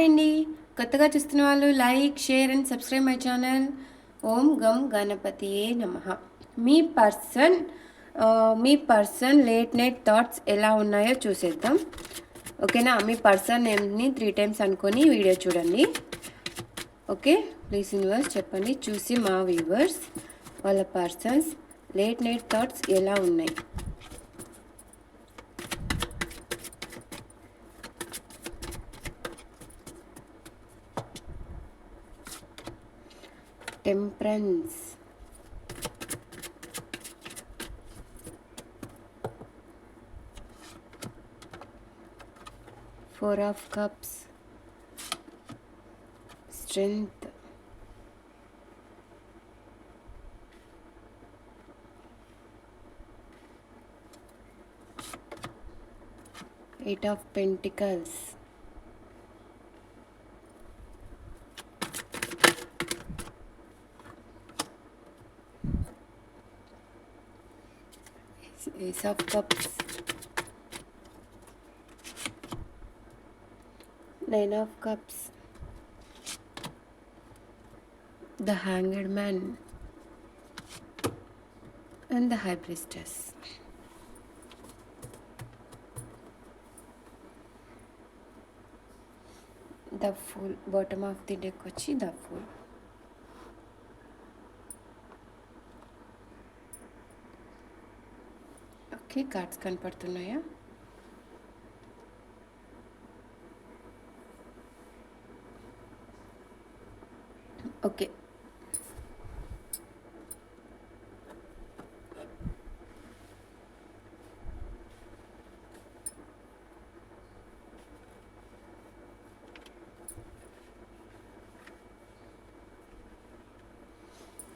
Hi అండి కొత్తగా చూస్తున్న వాళ్ళు like share and subscribe my channel. ఓం గం గణపతియే నమ. మీ పర్సన్ మీ పర్సన్ లేట్ నైట్ థాట్స్ ఎలా ఉన్నాయో చూసేద్దాం. ఓకేనా? మీ పర్సన్ నేమ్ని త్రీ టైమ్స్ అనుకొని వీడియో చూడండి. ఓకే? ప్లీజ్ యూనివర్స్ చెప్పండి. చూసి మా వ్యూవర్స్ వాళ్ళ పర్సన్స్ లేట్ నైట్ థాట్స్ ఎలా ఉన్నాయి? Temperance four of cups. Strength. Eight of pentacles Ace of Cups. Nine of Cups. The Hanged Man. And the High Priestess. The Fool. Bottom of the deck వచ్చి the Fool. Okay cards కనపడుతున్నాయా okay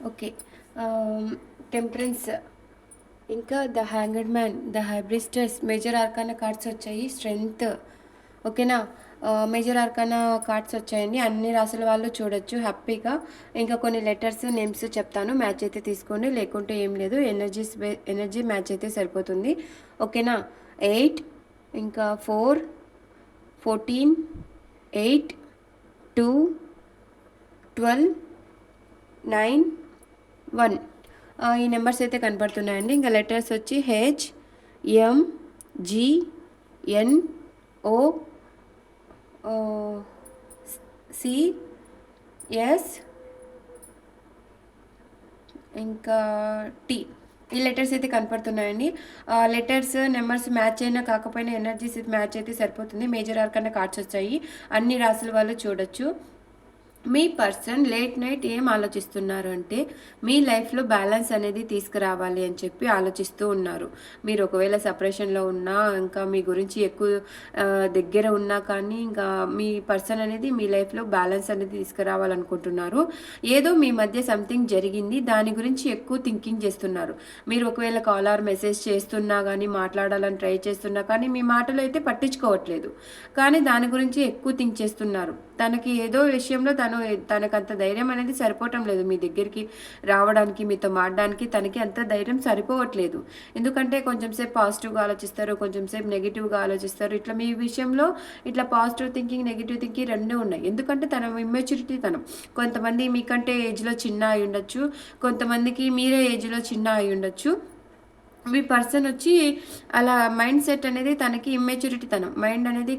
okay temperance ఇంకా the hanged man the హైబ్రిస్టర్స్ major arcana cards వచ్చాయి. Strength. ఓకేనా? Major arcana cards వచ్చాయండి. అన్ని రాసుల వాళ్ళు చూడొచ్చు హ్యాపీగా. ఇంకా కొన్ని లెటర్స్ నేమ్స్ చెప్తాను. మ్యాచ్ అయితే తీసుకోండి. లేకుంటే ఏం లేదు. ఎనర్జీస్ ఎనర్జీ మ్యాచ్ అయితే సరిపోతుంది. ఓకేనా? ఎయిట్ ఇంకా four fourteen eight two twelve nine one. ఈ నెంబర్స్ అయితే కనపడుతున్నాయండి. ఇంకా లెటర్స్ వచ్చి H M G N O C S ఇంకా టీ. ఈ లెటర్స్ అయితే కనపడుతున్నాయండి. లెటర్స్ నెంబర్స్ మ్యాచ్ అయినా కాకపోయినా ఎనర్జీస్ మ్యాచ్ అయితే సరిపోతుంది. మేజర్ ఆర్ కన్నా కార్డ్స్ వచ్చాయి. అన్ని రాసుల వాళ్ళు చూడొచ్చు. మీ పర్సన్ లేట్ నైట్ ఏం ఆలోచిస్తున్నారు అంటే మీ లైఫ్లో బ్యాలెన్స్ అనేది తీసుకురావాలి అని చెప్పి ఆలోచిస్తూ ఉన్నారు. మీరు ఒకవేళ సపరేషన్లో ఉన్నా ఇంకా మీ గురించి ఎక్కువ దగ్గర ఉన్నా కానీ ఇంకా మీ పర్సన్ అనేది మీ లైఫ్లో బ్యాలెన్స్ అనేది తీసుకురావాలనుకుంటున్నారు. ఏదో మీ మధ్య సంథింగ్ జరిగింది దాని గురించి ఎక్కువ థింకింగ్ చేస్తున్నారు. మీరు ఒకవేళ కాల్ ఆర్ మెసేజ్ చేస్తున్నా కానీ మాట్లాడాలని ట్రై చేస్తున్నా కానీ మీ మాటలు అయితే పట్టించుకోవట్లేదు. కానీ దాని గురించి ఎక్కువ థింక్ చేస్తున్నారు. తనకి ఏదో విషయంలో తను తనకు అంత ధైర్యం అనేది సరిపోవటం లేదు మీ దగ్గరికి రావడానికి మీతో మాడడానికి తనకి అంత ధైర్యం సరిపోవట్లేదు. ఎందుకంటే కొంచెం సేపు పాజిటివ్గా ఆలోచిస్తారు కొంచెం సేపు నెగిటివ్గా ఆలోచిస్తారు. ఇట్లా మీ విషయంలో ఇట్లా పాజిటివ్ థింకింగ్ నెగిటివ్ థింకింగ్ రెండూ ఉన్నాయి. ఎందుకంటే తన ఇమ్మెచ్యూరిటీ తనం. కొంతమంది మీకంటే ఏజ్లో చిన్న అయి ఉండొచ్చు కొంతమందికి మీరే ఏజ్లో చిన్న అయి ఉండొచ్చు. మీ పర్సన్ వచ్చి అలా మైండ్ సెట్ అనేది తనకి ఇమ్మెచ్యూరిటీ తనం. మైండ్ అనేది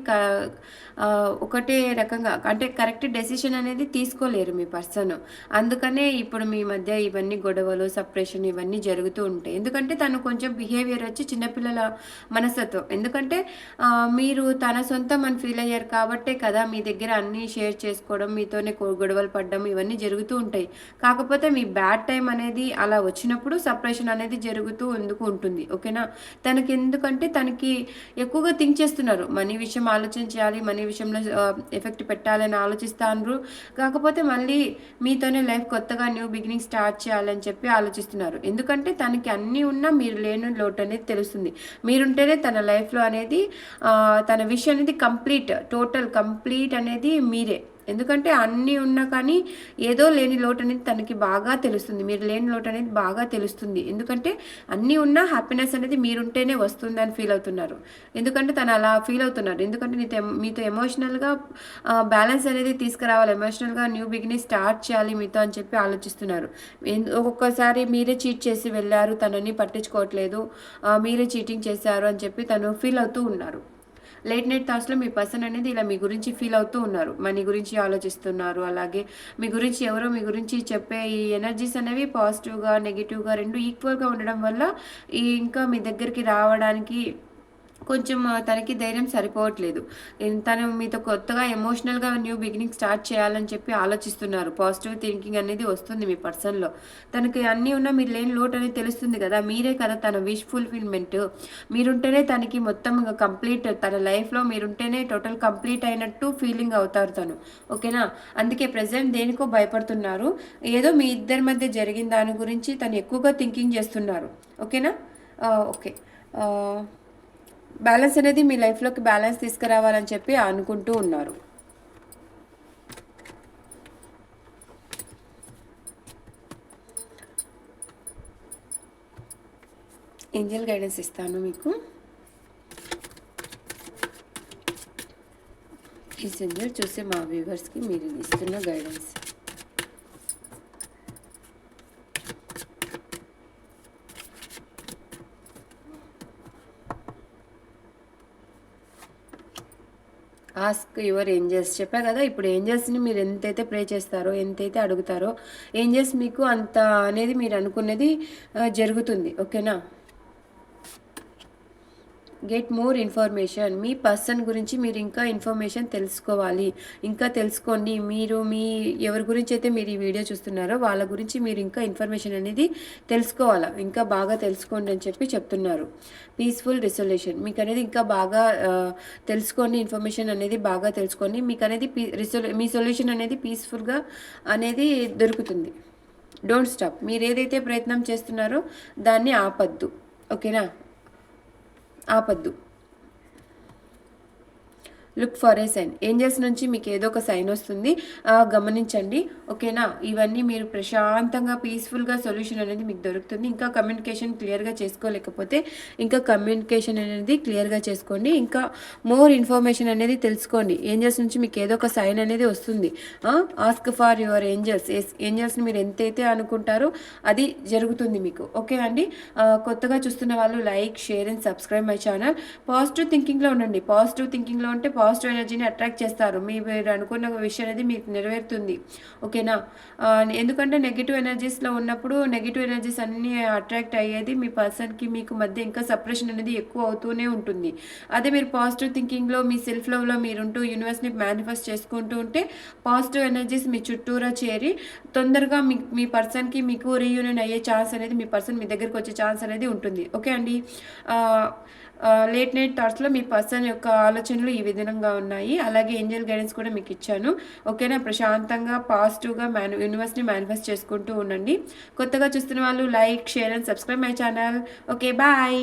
ఒకటే రకంగా అంటే కరెక్ట్ డెసిషన్ అనేది తీసుకోలేరు మీ పర్సన్. అందుకనే ఇప్పుడు మీ మధ్య ఇవన్నీ గొడవలు సపరేషన్ ఇవన్నీ జరుగుతూ ఉంటాయి ఎందుకంటే తను కొంచెం బిహేవియర్ వచ్చి చిన్నపిల్లల మనస్తత్వం. ఎందుకంటే మీరు తన సొంతం అని ఫీల్ అయ్యారు కాబట్టే కదా మీ దగ్గర అన్నీ షేర్ చేసుకోవడం మీతోనే గొడవలు పడడం ఇవన్నీ జరుగుతూ ఉంటాయి. కాకపోతే మీ బ్యాడ్ టైం అనేది అలా వచ్చినప్పుడు సపరేషన్ అనేది జరుగుతూ ఎందుకు ఉంటుంది ఓకేనా? తనకి ఎందుకంటే తనకి ఎక్కువగా థింక్ చేస్తున్నారు. మనీ విషయం ఆలోచన చేయాలి మనీ విషయంలో ఎఫెక్ట్ పెట్టాలని ఆలోచిస్తాను కాకపోతే మళ్ళీ మీతోనే లైఫ్ కొత్తగా న్యూ బిగినింగ్ స్టార్ట్ చేయాలని చెప్పి ఆలోచిస్తున్నారు. ఎందుకంటే తనకి అన్నీ ఉన్నా మీరు లేని లోటు అనేది తెలుస్తుంది. మీరుంటేనే తన లైఫ్లో అనేది తన విషయం అనేది కంప్లీట్ టోటల్ కంప్లీట్ అనేది మీరే. ఎందుకంటే అన్నీ ఉన్నా కానీ ఏదో లేని లోటు అనేది తనకి బాగా తెలుస్తుంది. మీరు లేని లోటు అనేది బాగా తెలుస్తుంది. ఎందుకంటే అన్నీ ఉన్నా హ్యాపీనెస్ అనేది మీరుంటేనే వస్తుంది అని ఫీల్ అవుతున్నారు. ఎందుకంటే తను అలా ఫీల్ అవుతున్నారు. ఎందుకంటే మీతో మీతో ఎమోషనల్గా బ్యాలెన్స్ అనేది తీసుకురావాలి. ఎమోషనల్గా న్యూ బిగినింగ్ స్టార్ట్ చేయాలి మీతో అని చెప్పి ఆలోచిస్తున్నారు. ఒక్కొక్కసారి మీరే చీట్ చేసి వెళ్ళారు తనని పట్టించుకోవట్లేదు మీరే చీటింగ్ చేశారు అని చెప్పి తను ఫీల్ అవుతూ ఉన్నారు. లేట్ నైట్ థాట్స్లో మీ పర్సన్ అనేది ఇలా మీ గురించి ఫీల్ అవుతూ ఉన్నారు. మనీ గురించి ఆలోచిస్తున్నారు. అలాగే మీ గురించి ఎవరో మీ గురించి చెప్పే ఈ ఎనర్జీస్ అనేవి పాజిటివ్గా నెగిటివ్గా రెండు ఈక్వల్గా ఉండడం వల్ల ఈ ఇంకా మీ దగ్గరికి రావడానికి కొంచెం తనకి ధైర్యం సరిపోవట్లేదు. తను మీతో కొత్తగా ఎమోషనల్గా న్యూ బిగినింగ్ స్టార్ట్ చేయాలని చెప్పి ఆలోచిస్తున్నారు. పాజిటివ్ థింకింగ్ అనేది వస్తుంది మీ పర్సన్లో. తనకి అన్నీ ఉన్నా మీరు లేని లోటు అనేది తెలుస్తుంది కదా. మీరే కదా తన విష్ ఫుల్ఫిల్మెంట్. మీరుంటేనే తనకి మొత్తం కంప్లీట్ తన లైఫ్లో మీరుంటేనే టోటల్ కంప్లీట్ అయినట్టు ఫీలింగ్ అవుతారు తను. ఓకేనా? అందుకే ప్రజెంట్ దేనికో భయపడుతున్నారు. ఏదో మీ ఇద్దరి మధ్య జరిగిన దాని గురించి తను ఎక్కువగా థింకింగ్ చేస్తున్నారు. ఓకేనా? ఓకే. బ్యాలెన్స్ అనేది మీ లైఫ్లోకి బ్యాలెన్స్ తీసుకురావాలని చెప్పి అనుకుంటూ ఉన్నారు. ఏంజల్ గైడెన్స్ ఇస్తాను మీకు. ఈ సింజల్ చూసి మా వ్యూవర్స్కి మీరు ఇస్తున్న గైడెన్స్ ఆస్క్ యువర్ ఏంజల్స్ చెప్పా కదా ఇప్పుడు ఏంజల్స్ని మీరు ఎంతైతే ప్రే చేస్తారో ఎంతైతే అడుగుతారో ఏంజల్స్ మీకు అంత అనేది మీరు అనుకున్నది జరుగుతుంది. ఓకేనా గెట్ మోర్ ఇన్ఫర్మేషన్ మీ పర్సన్ గురించి మీరు ఇంకా ఇన్ఫర్మేషన్ తెలుసుకోవాలి. ఇంకా తెలుసుకోండి. మీరు మీ ఎవరి గురించి అయితే మీరు ఈ వీడియో చూస్తున్నారో వాళ్ళ గురించి మీరు ఇంకా ఇన్ఫర్మేషన్ అనేది తెలుసుకోవాలా? ఇంకా బాగా తెలుసుకోండి అని చెప్పి చెప్తున్నారు. పీస్ఫుల్ రిసొల్యూషన్ మీకు అనేది ఇంకా బాగా తెలుసుకోండి. ఇన్ఫర్మేషన్ అనేది బాగా తెలుసుకోండి. మీకు అనేది మీ సొల్యూషన్ అనేది పీస్ఫుల్గా అనేది దొరుకుతుంది. డోంట్ స్టాప్ మీరు ఏదైతే ప్రయత్నం చేస్తున్నారో దాన్ని ఆపద్దు. ఓకేనా? ఆపద్దు. Look for a sign angels నుంచి మీకు ఏదో ఒక సైన్ వస్తుంది. గమనించండి. ఓకేనా? ఇవన్నీ మీరు ప్రశాంతంగా పీస్ఫుల్గా సొల్యూషన్ అనేది మీకు దొరుకుతుంది. ఇంకా కమ్యూనికేషన్ క్లియర్గా చేసుకోలేకపోతే ఇంకా కమ్యూనికేషన్ అనేది క్లియర్గా చేసుకోండి. ఇంకా మోర్ ఇన్ఫర్మేషన్ అనేది తెలుసుకోండి. ఏంజల్స్ నుంచి మీకు ఏదో ఒక సైన్ అనేది వస్తుంది. ఆస్క్ ఫార్ యువర్ ఏంజల్స్ ఏంజల్స్ని మీరు ఎంతైతే అనుకుంటారో అది జరుగుతుంది మీకు. ఓకే అండి? కొత్తగా చూస్తున్న వాళ్ళు like share and subscribe my channel positive థింకింగ్లో ఉండండి. పాజిటివ్ థింకింగ్లో ఉంటే పాజిటివ్ పాజిటివ్ ఎనర్జీని అట్రాక్ట్ చేస్తారు. మీ మీరు అనుకున్న విషయం అనేది మీకు నెరవేరుతుంది. ఓకేనా? ఎందుకంటే నెగిటివ్ ఎనర్జీస్లో ఉన్నప్పుడు నెగిటివ్ ఎనర్జీస్ అన్నీ అట్రాక్ట్ అయ్యేది మీ పర్సన్కి మీకు మధ్య ఇంకా సపరేషన్ అనేది ఎక్కువ అవుతూనే ఉంటుంది. అదే మీరు పాజిటివ్ థింకింగ్లో మీ సెల్ఫ్ లవ్లో మీరుంటూ యూనివర్స్ని మేనిఫెస్ట్ చేసుకుంటూ ఉంటే పాజిటివ్ ఎనర్జీస్ మీ చుట్టూరా చేరి తొందరగా మీ మీ పర్సన్కి మీకు రీయూనియన్ అయ్యే ఛాన్స్ అనేది మీ పర్సన్ మీ దగ్గరికి వచ్చే ఛాన్స్ అనేది ఉంటుంది. ఓకే అండి? లేట్ నైట్ థాట్స్లో మీ పర్సన్ యొక్క ఆలోచనలు ఈ విధంగా ఉన్నాయి. అలాగే ఏంజల్ గైడెన్స్ కూడా మీకు ఇచ్చాను. ఓకేనా? ప్రశాంతంగా పాజిటివ్గా మ్యాన్ యూనివర్స్ని మేనిఫెస్ట్ చేసుకుంటూ ఉండండి. కొత్తగా చూస్తున్న వాళ్ళు like share and subscribe my channel okay bye